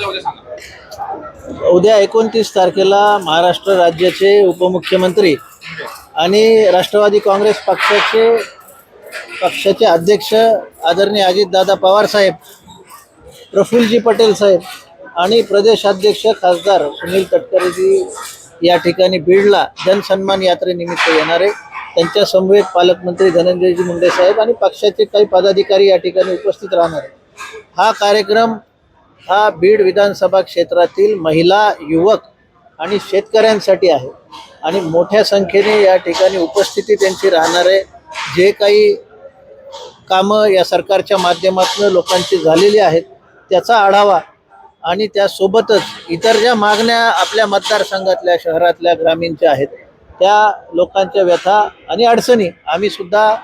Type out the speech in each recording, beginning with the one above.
सांगा. उद्या एकोणतीस तारखेला महाराष्ट्र राज्याचे उपमुख्यमंत्री आणि राष्ट्रवादी काँग्रेस पक्षाचे पक्षाचे अध्यक्ष आदरणीय अजितदादा पवार साहेब प्रफुल्लजी पटेल साहेब आणि प्रदेशाध्यक्ष खासदार सुनील तटकरेजी या ठिकाणी बीडला जनसन्मान यात्रेनिमित्त येणारे त्यांच्या समवेत पालकमंत्री धनंजयजी मुंडे साहेब आणि पक्षाचे काही पदाधिकारी या ठिकाणी उपस्थित राहणार हा कार्यक्रम हा बीड विधानसभा क्षेत्रातील महिला युवक आणि शेतकऱ्यांसाठी आहे. आणि मोठ्या संख्येने या ठिकाणी उपस्थिती त्यांची राहणार आहे. जे काही कामं या सरकारच्या माध्यमातून लोकांची झालेली आहेत त्याचा आढावा आणि त्यासोबतच इतर ज्या मागण्या आपल्या मतदारसंघातल्या शहरातल्या ग्रामीणच्या आहेत त्या लोकांच्या व्यथा आणि अडचणी आम्ही सुद्धा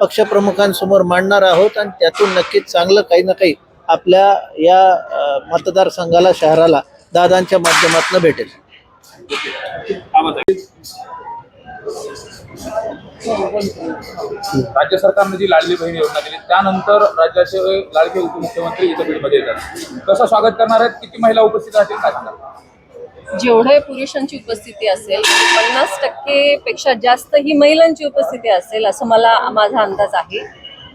पक्षप्रमुखांसमोर मांडणार आहोत आणि त्यातून नक्कीच चांगलं काही ना काही आपल्या या मतदारसंघाला शहराला दादांच्या माध्यमातून भेटेल. राज्य सरकारने जी लाडली बहीण योजना दिली त्यानंतर राज्याचे लाडके उपमुख्यमंत्री इथं बीडमध्ये येतात. कसं स्वागत करणार आहेत? किती महिला उपस्थित राहतील? काय सांगा जेवढे पुरुषांची उपस्थिती असेल पन्नास टक्के पेक्षा जास्त ही महिलांची उपस्थिती असेल असं मला माझा अंदाज आहे.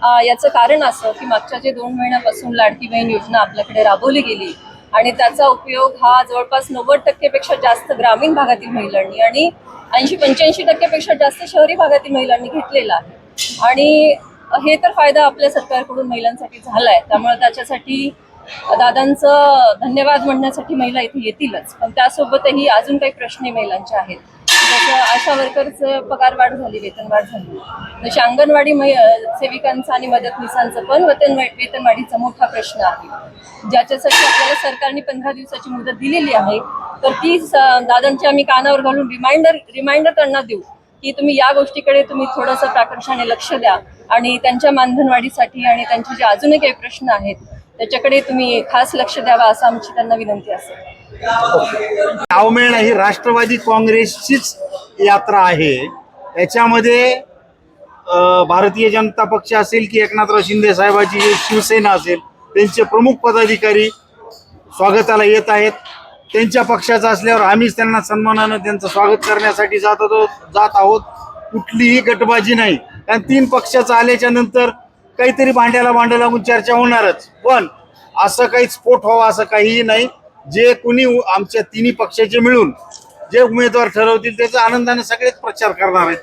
याचं कारण असं की मागच्या जे दोन महिन्यापासून लाडकी बहीण योजना आपल्याकडे राबवली गेली आणि त्याचा उपयोग हा जवळपास नव्वद टक्केपेक्षा जास्त ग्रामीण भागातील महिलांनी आणि ऐंशी पंच्याऐंशी टक्केपेक्षा जास्त शहरी भागातील महिलांनी घेतलेला आहे. आणि हे तर फायदा आपल्या सरकारकडून महिलांसाठी झाला आहे त्यामुळे त्याच्यासाठी दादांचं धन्यवाद म्हणण्यासाठी महिला इथे येतीलच. पण त्यासोबतही अजून काही प्रश्न महिलांचे आहेत. जसं आशा वर्करचं पगार वाढ झाली वेतनवाढ झाली. तशी अंगणवाडी मै सेविकांचा आणि मदतनीसांचं पण वेतन वेतनवाढीचा मोठा प्रश्न आहे. ज्याच्यासाठी आपल्याला सरकारने पंधरा दिवसाची मुदत दिलेली आहे तर ती दादांची आम्ही कानावर घालून रिमाइंडर रिमाइंडर त्यांना देऊ की तुम्ही या गोष्टीकडे तुम्ही थोडंसं प्राकर्षाने लक्ष द्या आणि त्यांच्या मानधनवाढीसाठी आणि त्यांचे जे अजूनही काही प्रश्न आहेत त्याच्याकडे तुम्ही खास लक्ष द्यावा असं आमची त्यांना विनंती असेल. नावमेळ ही राष्ट्रवादी काँग्रेसचीच यात्रा आहे. याच्यामध्ये भारतीय जनता पक्ष असेल की एकनाथराव शिंदे साहेबाची शिवसेना असेल त्यांचे प्रमुख पदाधिकारी स्वागताला येत आहेत. त्यांच्या पक्षाचा असल्यावर आम्हीच त्यांना सन्मानानं त्यांचं स्वागत करण्यासाठी जात होतो जात आहोत. कुठलीही गटबाजी नाही. कारण तीन पक्षाचं आल्याच्यानंतर काहीतरी भांड्याला भांडं लागून चर्चा होणारच. पण असं काही स्फोट व्हावा असं काहीही नाही. जे कुणी आमच्या तिन्ही पक्षाचे मिळून जे उमेदवार ठरवतील त्याचा आनंदाने सगळेच प्रचार करणार आहेत.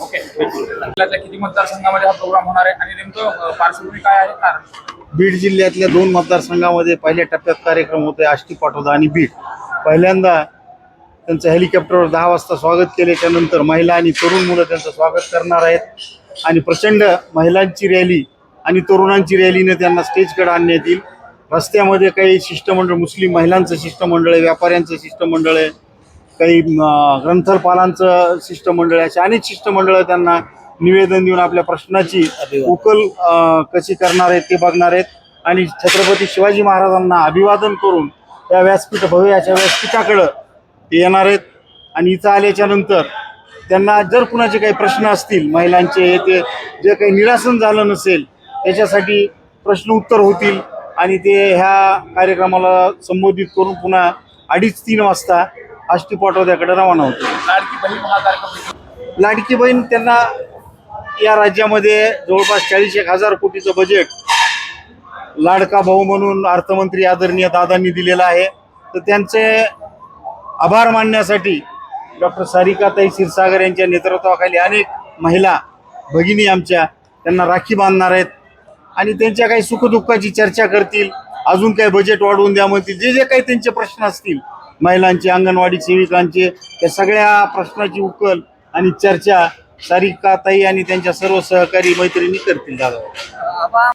ओके जिल्ह्यातल्या किती मतदारसंघामध्ये हा प्रोग्राम होणार आहे आणि नेमकं अं, पार्श्वभूमी काय आहे कारण? बीड जिल्ह्यातल्या दोन मतदारसंघामध्ये पहिल्या टप्प्यात कार्यक्रम होते आष्टी पाटोदा आणि बीड. पहिल्यांदा त्यांचं हेलिकॉप्टरवर दहा वाजता स्वागत केल्याच्यानंतर महिला आणि तरुण मुलं त्यांचं स्वागत करणार आहेत. आणि प्रचंड महिलांची रॅली आणि तरुणांची रॅलीने त्यांना स्टेजकडे आणण्यात येईल. रस्त्यामध्ये काही शिष्टमंडळ मुस्लिम महिलांचं शिष्टमंडळ आहे व्यापाऱ्यांचं शिष्टमंडळ आहे काही ग्रंथपालांचं शिष्टमंडळ आहे अशी अनेक शिष्टमंडळ त्यांना निवेदन देऊन आपल्या प्रश्नाची उकल कशी करणार आहेत ते बघणार आहेत. आणि छत्रपती शिवाजी महाराजांना अभिवादन करून त्या व्यासपीठ भव्याच्या व्यासपीठाकडं ते येणार आहेत. आणि इथं आल्याच्यानंतर त्यांना जर कुणाचे काही प्रश्न असतील महिलांचे ते जे काही निरासन झालं नसेल त्याच्यासाठी प्रश्न उत्तर होतील. आणि ते ह्या कार्यक्रमाला संबोधित करून पुन्हा अडीच तीन वाजता आष्टी पाटोद्याकडे रवाना होतील लाडकी बहीण हा कार्यक्रम लाडकी बहीण त्यांना या राज्यामध्ये जवळपास चाळीस एक हजार कोटीचं बजेट लाडका भाऊ म्हणून अर्थमंत्री आदरणीय दादांनी दिलेलं आहे. तर त्यांचे आभार मानण्यासाठी डॉक्टर सारिकाताई क्षीरसागर यांच्या नेतृत्वाखाली अनेक महिला भगिनी आमच्या त्यांना राखी बांधणार आहेत. आणि त्यांच्या काही सुखदुःखाची चर्चा करतील अजून काही बजेट वाढवून द्या म्हणतील जे जे काही त्यांचे प्रश्न असतील महिलांचे अंगणवाडी सेविकांचे त्या सगळ्या प्रश्नाची उकल आणि चर्चा सारिकाताई आणि त्यांच्या सर्व सहकारी मैत्रिणी करतील दादा.